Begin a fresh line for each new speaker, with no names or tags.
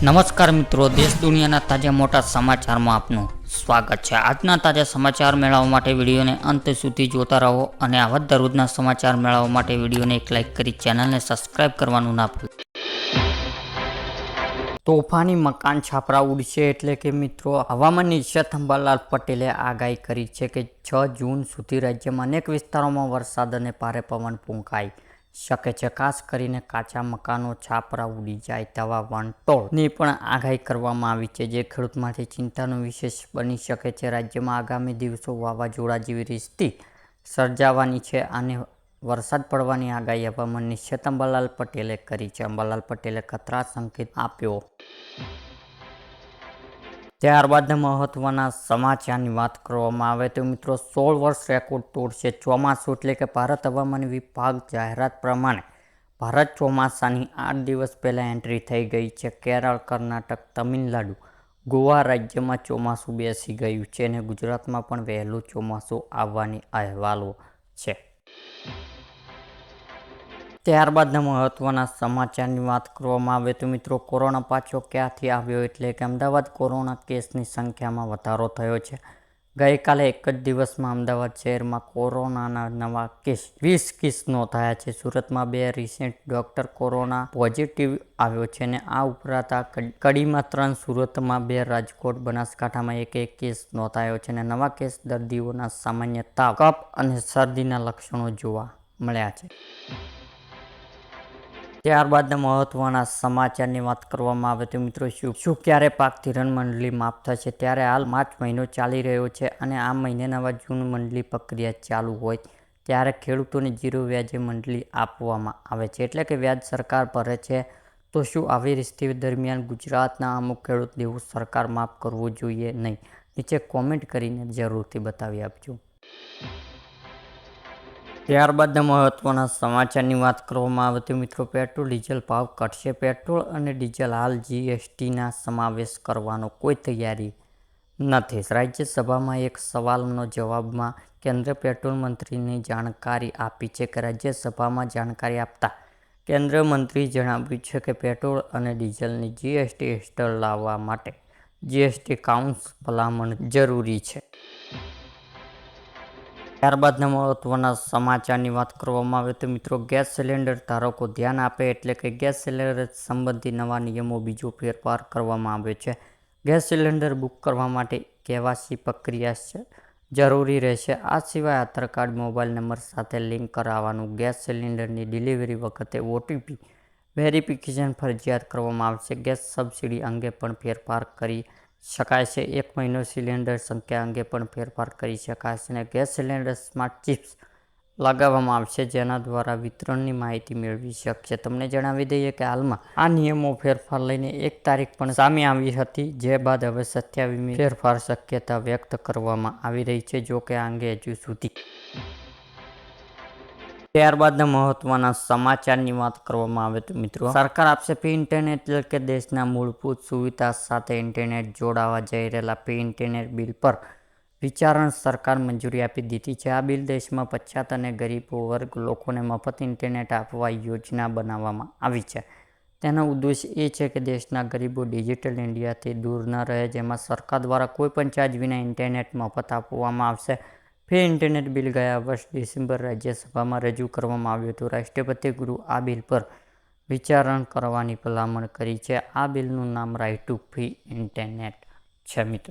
નમસ્કાર મિત્રો, દેશ દુનિયાના તાજા મોટા સમાચારમાં આપનું સ્વાગત છે. આજના તાજા સમાચાર મેળવવા માટે વિડીયોને અંત સુધી જોતા રહો અને આવા દરરોજના સમાચાર મેળવવા માટે વિડીયોને એક લાઇક કરી ચેનલને સબસ્ક્રાઇબ કરવાનું ના ભૂલતા તોફાની મકાન છાપરા ઉડશે એટલે કે મિત્રો, હવામાન નિષ્ણાત અંબાલાલ પટેલે આગાહી કરી છે કે છ જૂન સુધી રાજ્યમાં અનેક વિસ્તારોમાં વરસાદ અને ભારે પવન ફૂંકાઈ શકે છે. ખાસ કરીને કાચા મકાનો, છાપરા, ઉડી જાય તેવા વંટોળની પણ આગાહી કરવામાં આવી છે, જે ખેડૂત માટે ચિંતાનો વિશેષ બની શકે છે. રાજ્યમાં આગામી દિવસો વાવાઝોડા જેવી સ્થિતિ સર્જાવાની છે અને વરસાદ પડવાની આગાહી હવામાન નિશ્ચિત અંબાલાલ પટેલે કરી છે. અંબાલાલ પટેલે ખતરા સંકેત આપ્યો. ત્યારબાદ મહત્વના સમાચારની વાત કરવામાં આવે તો મિત્રો સોળ વર્ષ રેકોર્ડ તોડશે ચોમાસું એટલે કે ભારત હવામાન વિભાગ જાહેરાત પ્રમાણે ભારત ચોમાસાની આઠ દિવસ પહેલાં એન્ટ્રી થઈ ગઈ છે. કેરળ, કર્ણાટક, તમિલનાડુ, ગોવા રાજ્યમાં ચોમાસું બેસી ગયું છે અને ગુજરાતમાં પણ વહેલું ચોમાસું આવવાની અહેવાલો છે. ત્યારબાદના મહત્વના સમાચારની વાત કરવામાં આવે તો મિત્રો, કોરોના પાછો ક્યાંથી આવ્યો? એટલે કે અમદાવાદ કોરોના કેસની સંખ્યામાં વધારો થયો છે. ગઈકાલે એક જ દિવસમાં અમદાવાદ શહેરમાં કોરોનાના નવા કેસ, વીસ કેસ નોંધાયા છે. સુરતમાં બે રિસેન્ટ ડોક્ટર કોરોના પોઝિટિવ આવ્યો છે અને આ ઉપરાંત આ કડીમાં ત્રણ, સુરતમાં બે, રાજકોટ, બનાસકાંઠામાં એક એક કેસ નોંધાયો છે અને નવા કેસ દર્દીઓના સામાન્ય તાવ કફ અને શરદીના લક્ષણો જોવા મળ્યા છે. ત્યારબાદના મહત્વના સમાચારની વાત કરવામાં આવે તો મિત્રો શું શું ક્યારે પાક ધિરાણ મંડળી માફ થશે? ત્યારે હાલ માર્ચ મહિનો ચાલી રહ્યો છે અને આ મહિને નવા જૂન મંડળી પ્રક્રિયા ચાલુ હોય ત્યારે ખેડૂતોને જીરો વ્યાજે મંડળી આપવામાં આવે છે. એટલે કે વ્યાજ સરકાર ભરે છે તો શું આવી સ્થિતિ દરમિયાન ગુજરાતના અમુક ખેડૂત દેવું સરકાર માફ કરવું જોઈએ નહીં? નીચે કોમેન્ટ કરીને જરૂરથી બતાવી આપજો. ત્યારબાદના મહત્ત્વના સમાચારની વાત કરવામાં આવે તો મિત્રો, પેટ્રોલ, ડીઝલ ભાવ ઘટશે. પેટ્રોલ અને ડીઝલ હાલ જીએસટીના સમાવેશ કરવાનો કોઈ તૈયારી નથી. રાજ્યસભામાં એક સવાલનો જવાબમાં કેન્દ્રીય પેટ્રોલ મંત્રીને જાણકારી આપી છે કે રાજ્યસભામાં જાણકારી આપતા કેન્દ્રીય મંત્રીએ જણાવ્યું છે કે પેટ્રોલ અને ડીઝલની જીએસટી હેઠળ લાવવા માટે જીએસટી કાઉન્સ ભલામણ જરૂરી છે. ત્યારબાદના મહત્વના સમાચારની વાત કરવામાં આવે તો મિત્રો, ગેસ સિલિન્ડર ધારકો ધ્યાન આપે એટલે કે ગેસ સિલિન્ડર સંબંધી નવા નિયમો બીજો ફેરફાર કરવામાં આવ્યો છે. ગેસ સિલિન્ડર બુક કરવા માટે કેવાસી પ્રક્રિયા છે, જરૂરી રહેશે. આ સિવાય આધાર કાર્ડ, મોબાઈલ નંબર સાથે લિંક કરાવવાનું, ગેસ સિલિન્ડરની ડિલિવરી વખતે ઓટીપી વેરિફિકેશન ફરજિયાત કરવામાં આવશે. ગેસ સબસિડી અંગે પણ ફેરફાર કરી શકાય છે. એક મહિનો સિલિન્ડર સંખ્યા અંગે પણ ફેરફાર કરી શકાય છે અને ગેસ સિલિન્ડર સ્માર્ટ ચિપ્સ લગાવવામાં આવશે, જેના દ્વારા વિતરણની માહિતી મેળવી શકશે. તમને જણાવી દઈએ કે હાલમાં આ નિયમો ફેરફાર લઈને એક તારીખ પણ સામે આવી હતી, જે બાદ હવે સત્યાવીમી ફેરફાર શક્યતા વ્યક્ત કરવામાં આવી રહી છે, જો કે આ અંગે હજુ સુધી ત્યારબાદના મહત્વના સમાચારની વાત કરવામાં આવે તો મિત્રો, સરકાર આપશે પી ઇન્ટરનેટ એટલે કે દેશના મૂળભૂત સુવિધા સાથે ઇન્ટરનેટ જોડાવા જઈ રહેલા પી ઇન્ટરનેટ બિલ પર વિચારણ સરકાર મંજૂરી આપી દીધી છે. આ બિલ દેશમાં પછાત અને ગરીબો વર્ગ લોકોને મફત ઇન્ટરનેટ આપવા યોજના બનાવવામાં આવી છે. તેનો ઉદ્દેશ એ છે કે દેશના ગરીબો ડિજિટલ ઇન્ડિયાથી દૂર ન રહે, જેમાં સરકાર દ્વારા કોઈપણ ચાર્જ વિના ઇન્ટરનેટ મફત આપવામાં આવશે. ફી ઇન્ટરનેટ બિલ ગયા વર્ષ ડિસેમ્બર રાજ્યસભામાં રજૂ કરવામાં આવ્યું હતું. રાષ્ટ્રપતિ ગૃહ આ બિલ પર વિચારણ કરવાની ભલામણ કરી છે. આ બિલનું નામ રાઇટ ટુ ફ્રી ઇન્ટરનેટ છે, મિત્રો.